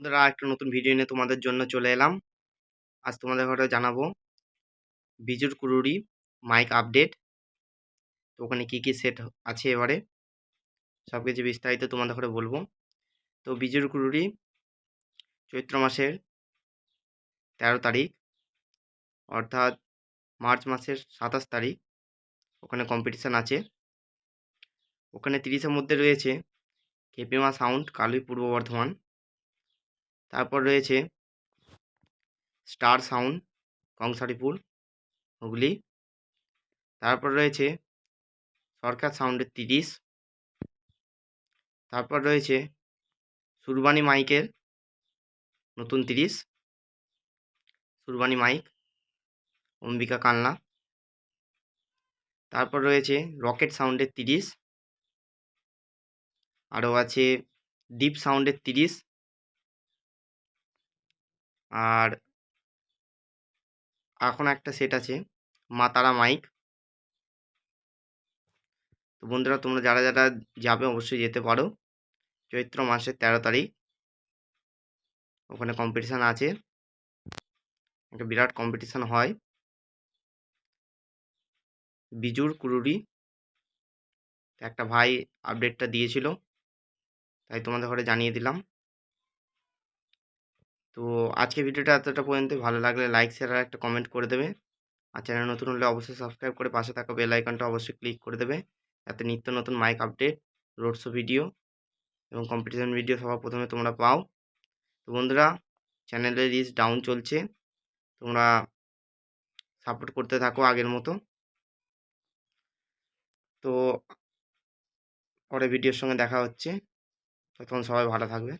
বন্ধুরা, একটা নতুন ভিডিও নিয়ে তোমাদের জন্য চলে এলাম। আজ তোমাদের ঘরে জানাব বিজুর কুরুরি মাইক আপডেট তো ওখানে কী কী সেট আছে এবারে? সব কিছু বিস্তারিত তোমাদের ঘরে বলব। তো বিজুর কুরুরি চৈত্র মাসের তেরো তারিখ, অর্থাৎ মার্চ মাসের সাতাশ তারিখ, ওখানে কম্পিটিশান আছে। ওখানে তিরিশের মধ্যে রয়েছে কেপিমা সাউন্ড, কালুই পূর্ব বর্ধমান। তারপর রয়েছে স্টার সাউন্ড কংসারিপুর হুগলি। তারপর রয়েছে সরকার সাউন্ডের তিরিশ। তারপর রয়েছে সুরবানি মাইকের নতুন তিরিশ। সুরবানি মাইক, অম্বিকা কালনা তারপর রয়েছে রকেট সাউন্ডের তিরিশ। আরও আছে ডিপ সাউন্ডের তিরিশ। আর এখন একটা সেট আছে, মা, তারা, মাইক। তো বন্ধুরা, তোমরা যারা যারা যাবে অবশ্যই যেতে পারো। চৈত্র মাসের তেরো তারিখ। ওখানে কম্পিটিশান আছে। একটা বিরাট কম্পিটিশান হয়। বিজুর, কুরুরি। একটা ভাই আপডেটটা দিয়েছিল। তাই তোমাদের ঘরে জানিয়ে দিলাম। তো আজকে ভিডিওটা এতটা পর্যন্ত ভালো লাগলে লাইক শেয়ার একটা কমেন্ট করে দেবে। আর চ্যানেল নতুন হলে অবশ্যই সাবস্ক্রাইব করে পাশে থাকা বেল আইকনটা অবশ্যই ক্লিক করে দেবে। যাতে নিত্য নতুন mike update road show video এবং কম্পিটিশন ভিডিও সবার প্রথমে তোমরা পাও। তো বন্ধুরা চ্যানেলের রিচ ডাউন চলছে। তোমরা সাপোর্ট করতে থাকো আগের মতো। তো পরে ভিডিওর সঙ্গে দেখা হচ্ছে। তখন সবাই ভালো থাকবে।